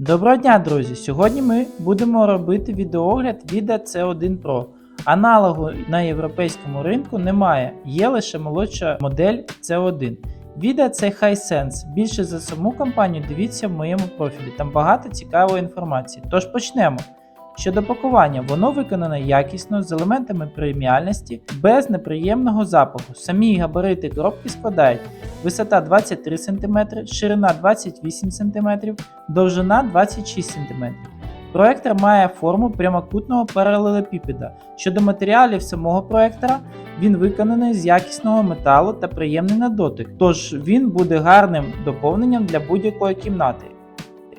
Доброго дня, друзі! Сьогодні ми будемо робити відеоогляд від C1 Pro. Аналогу на європейському ринку немає, є лише молодша модель C1. Віда це Hisense. Більше за саму компанію дивіться в моєму профілі, там багато цікавої інформації. Тож почнемо. Щодо пакування, воно виконане якісно з елементами преміальності, без неприємного запаху. Самі габарити коробки складають висота 23 см, ширина 28 см, довжина 26 см. Проектор має форму прямокутного паралелепіпеда. Щодо матеріалів самого проектора, він виконаний з якісного металу та приємний на дотик, тож він буде гарним доповненням для будь-якої кімнати.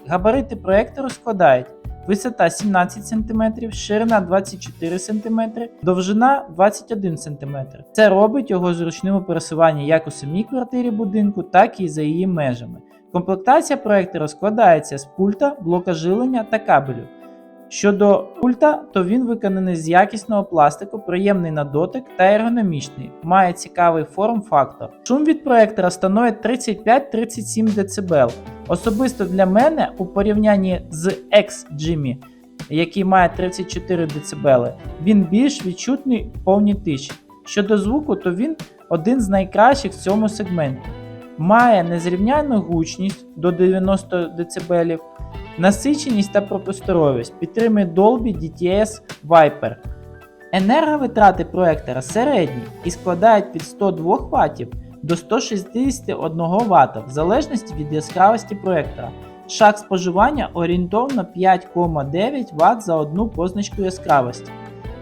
Габарити проектору складають висота 17 см, ширина 24 см, довжина 21 см. Це робить його зручним у пересуванні як у самій квартирі будинку, так і за її межами. Комплектація проектора складається з пульта, блока жилення та кабелю. Щодо пульта, то він виконаний з якісного пластику, приємний на дотик та ергономічний, має цікавий форм-фактор. Шум від проектора становить 35-37 дБ. Особисто для мене у порівнянні з X-Jimmy, який має 34 дБ, він більш відчутний в повній тиші. Щодо звуку, то він один з найкращих в цьому сегменті. Має незрівняну гучність до 90 дБ, насиченість та просторовість, підтримує Dolby DTS Viper. Енерговитрати проектора середні і складають від 102 Вт до 161 Вт в залежності від яскравості проектора. Шаг споживання орієнтовно 5,9 Вт за одну позначку яскравості.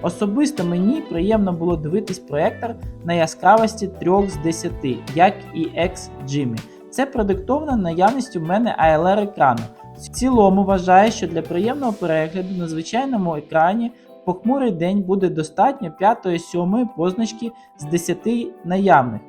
Особисто мені приємно було дивитись проектор на яскравості 3 з 10, як і X-Jimmy. Це продиктовано наявністю в мене ALR екрану. В цілому вважаю, що для приємного перегляду на звичайному екрані похмурий день буде достатньо 5-7 позначки з 10 наявних.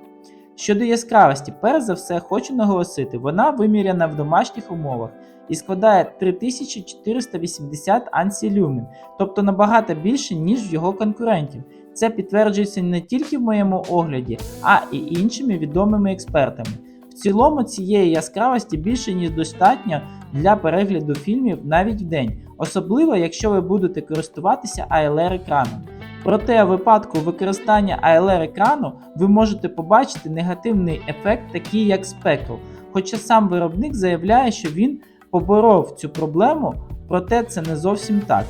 Щодо яскравості, перш за все хочу наголосити, вона виміряна в домашніх умовах і складає 3480 ансілюмен, тобто набагато більше, ніж в його конкурентів. Це підтверджується не тільки в моєму огляді, а і іншими відомими експертами. Цілому цієї яскравості більше ніж достатньо для перегляду фільмів навіть в день, особливо якщо ви будете користуватися ALR екраном. Проте у випадку використання ALR екрану ви можете побачити негативний ефект, такий як спекл. Хоча сам виробник заявляє, що він поборов цю проблему, проте це не зовсім так.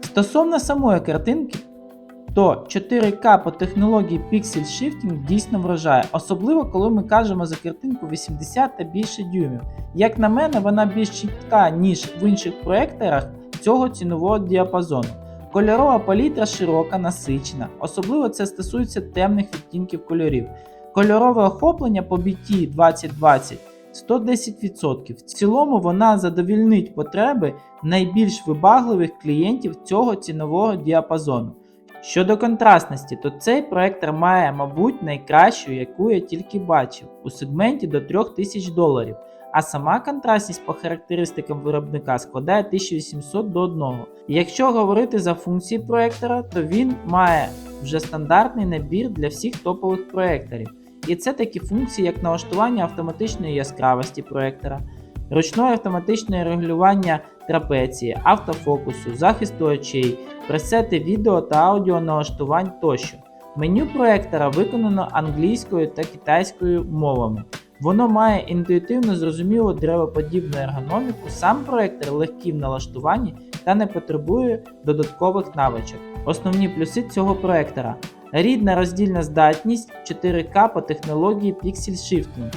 Стосовно самої картинки, то 4К по технології Pixel Shifting дійсно вражає, особливо коли ми кажемо за картинку 80 та більше дюймів. Як на мене, вона більш чітка, ніж в інших проекторах цього цінового діапазону. Кольорова палітра широка, насичена, особливо це стосується темних відтінків кольорів. Кольорове охоплення по BT 2020 110%. В цілому вона задовільнить потреби найбільш вибагливих клієнтів цього цінового діапазону. Щодо контрастності, то цей проектор має, мабуть, найкращу, яку я тільки бачив, у сегменті до 3000 доларів, а сама контрастність по характеристикам виробника складає 1800 до 1. Якщо говорити за функції проектора, то він має вже стандартний набір для всіх топових проекторів. І це такі функції, як налаштування автоматичної яскравості проектора, ручне автоматичне регулювання трапеції, автофокусу, захисту очей, пресети відео та аудіо налаштувань тощо. Меню проектора виконано англійською та китайською мовами. Воно має інтуїтивно зрозумілу древоподібну ергономіку, сам проектор легкий в налаштуванні та не потребує додаткових навичок. Основні плюси цього проектора. Рідна роздільна здатність 4К по технології Pixel Shifting,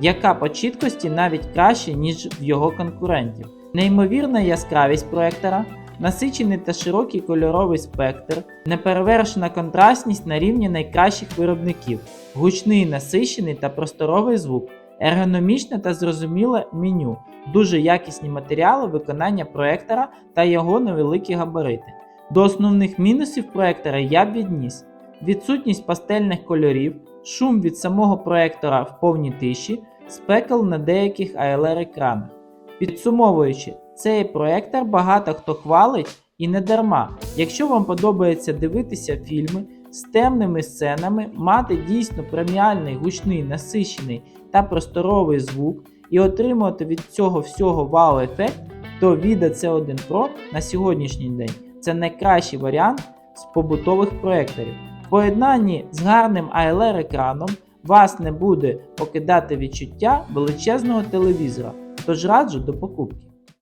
яка по чіткості навіть краще, ніж в його конкурентів. Неймовірна яскравість проектора, насичений та широкий кольоровий спектр, неперевершена контрастність на рівні найкращих виробників, гучний насичений та просторовий звук, ергономічне та зрозуміле меню, дуже якісні матеріали виконання проектора та його невеликі габарити. До основних мінусів проектора я б відніс відсутність пастельних кольорів, шум від самого проектора в повній тиші, спекл на деяких ALR екранах. Підсумовуючи, цей проектор багато хто хвалить і не дарма. Якщо вам подобається дивитися фільми з темними сценами, мати дійсно преміальний, гучний, насичений та просторовий звук і отримувати від цього всього вау-ефект, то Vida C1 Pro на сьогоднішній день це найкращий варіант з побутових проєкторів. В поєднанні з гарним ALR екраном вас не буде покидати відчуття величезного телевізора, тож раджу до покупки.